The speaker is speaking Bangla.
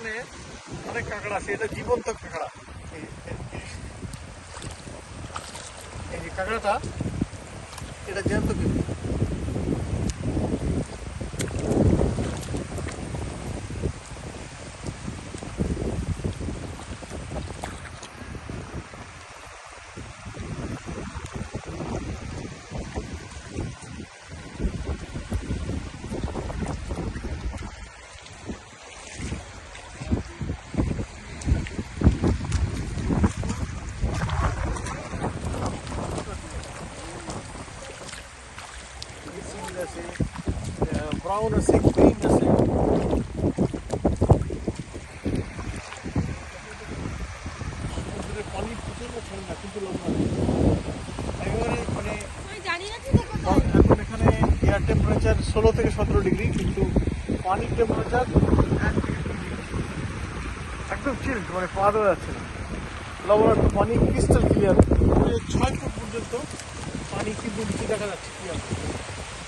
এখানে অনেক কাঁকড়া আছে এটা জীবন্ত কাঁকড়া। এই- কাঁকড়াটা এটা জ্যান্ত কিন্তু। সিল আছে ব্রাউন আছে গ্রিন আছে। লবণ এখন এখানে এয়ার ষোলো থেকে সতেরো ডিগ্রি কিন্তু পানির টেম্পারেচার একদম চিল্ড মানে পা দেওয়া যাচ্ছে না। লবণাক্ত পানি ক্রিস্টাল ক্লিয়ার 여기다가 찍고요.